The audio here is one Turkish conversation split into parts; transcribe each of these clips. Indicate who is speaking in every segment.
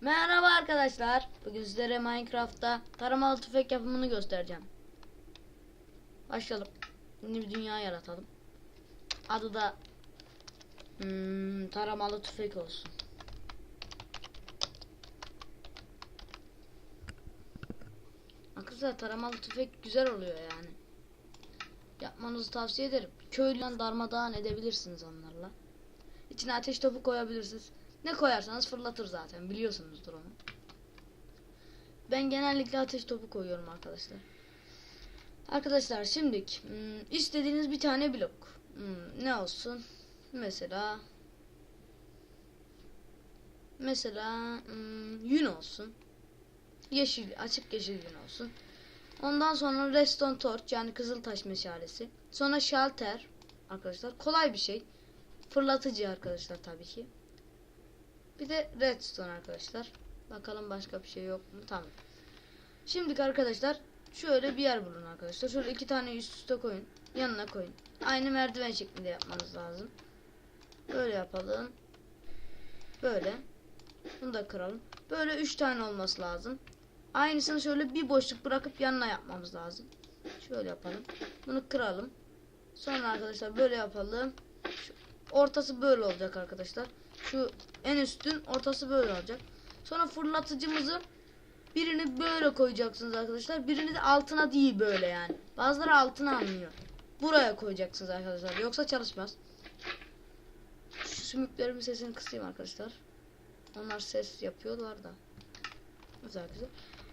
Speaker 1: Merhaba arkadaşlar. Bugün sizlere Minecraft'ta taramalı tüfek yapımını göstereceğim. Başlayalım. Yeni bir dünya yaratalım. Adı da hmm, taramalı tüfek olsun. Arkadaşlar taramalı tüfek güzel oluyor yani. Yapmanızı tavsiye ederim. Köylüden darmadağın edebilirsiniz onlarla. İçine ateş topu koyabilirsiniz. Ne koyarsanız fırlatır zaten biliyorsunuzdur onu. Ben genellikle ateş topu koyuyorum arkadaşlar. Arkadaşlar şimdi istediğiniz bir tane blok. Hmm, ne olsun? Mesela mesela hmm, yün olsun. Yeşil, açık yeşil yün olsun. Ondan sonra redstone torch yani kızıltaş meşalesi. Sonra shelter arkadaşlar. Kolay bir şey. Fırlatıcı arkadaşlar tabii ki. Bir de redstone arkadaşlar. Bakalım başka bir şey yok mu? Tamam. Şimdi arkadaşlar şöyle bir yer bulun arkadaşlar. Şöyle iki tane üst üste koyun. Yanına koyun. Aynı merdiven şeklinde yapmanız lazım. Böyle yapalım. Böyle. Bunu da kıralım. Böyle üç tane olması lazım. Aynısını şöyle bir boşluk bırakıp yanına yapmamız lazım. Şöyle yapalım. Bunu kıralım. Sonra arkadaşlar böyle yapalım. Ortası böyle olacak arkadaşlar. Şu en üstün ortası böyle olacak. Sonra fırlatıcımızı birini böyle koyacaksınız arkadaşlar. Birini de altına değil böyle yani. Bazıları altına almıyor. Buraya koyacaksınız arkadaşlar. Yoksa çalışmaz. Şu sümüklerimin sesini kısayım arkadaşlar. Onlar ses yapıyorlar da. Güzel güzel.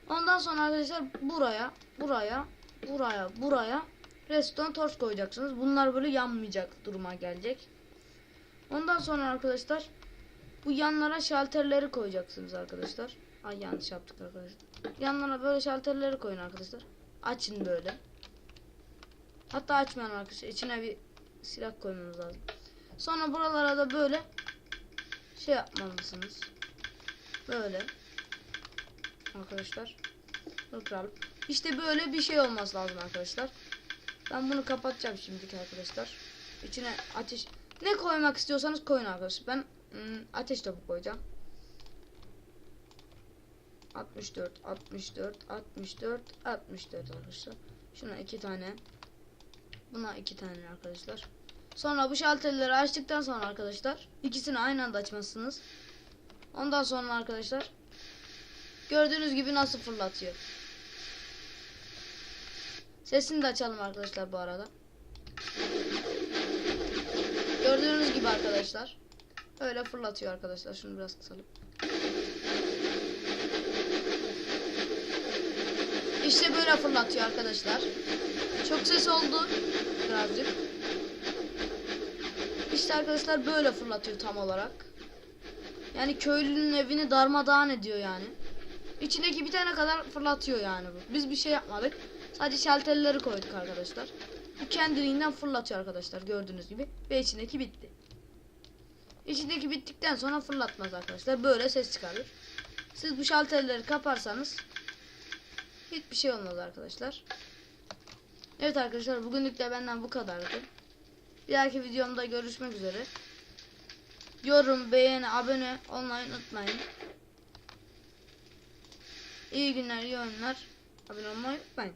Speaker 1: Ondan sonra arkadaşlar buraya, buraya, buraya, buraya redstone torch koyacaksınız. Bunlar böyle yanmayacak duruma gelecek. Ondan sonra arkadaşlar bu yanlara şalterleri koyacaksınız arkadaşlar. Ay yanlış yaptık arkadaşlar. Yanlara böyle şalterleri koyun arkadaşlar. Açın böyle. Hatta açmayın arkadaşlar. İçine bir silah koymanız lazım. Sonra buralara da böyle şey yapmalısınız. Böyle. Arkadaşlar. Bakalım. İşte böyle bir şey olması lazım arkadaşlar. Ben bunu kapatacağım şimdiki arkadaşlar. İçine ateş ne koymak istiyorsanız koyun arkadaşlar. Ben ım, ateş topu koyacağım. 64, 64, 64, 64 arkadaşlar. Şuna iki tane. Buna iki tane arkadaşlar. Sonra bu şalterleri açtıktan sonra arkadaşlar ikisini aynı anda açmalısınız. Ondan sonra arkadaşlar gördüğünüz gibi nasıl fırlatıyor. Sesini de açalım arkadaşlar bu arada. Gördüğünüz gibi arkadaşlar. Öyle fırlatıyor arkadaşlar. Şunu biraz kısalım. İşte böyle fırlatıyor arkadaşlar. Çok ses oldu. Birazcık. İşte arkadaşlar böyle fırlatıyor tam olarak. Yani köylünün evini darmadağın ediyor yani. İçindeki bir tane kadar fırlatıyor yani bu. Biz bir şey yapmadık. Sadece şalterleri koyduk arkadaşlar. Bu kendiliğinden fırlatıyor arkadaşlar gördüğünüz gibi. Ve içindeki bitti. İçindeki bittikten sonra fırlatmaz arkadaşlar. Böyle ses çıkarır. Siz bu şalterleri kaparsanız hiçbir şey olmaz arkadaşlar. Evet arkadaşlar bugünlük de benden bu kadardı. Bir dahaki videomda görüşmek üzere. Yorum, beğeni, abone olmayı unutmayın. İyi günler, iyi oyunlar. Abone olmayı unutmayın.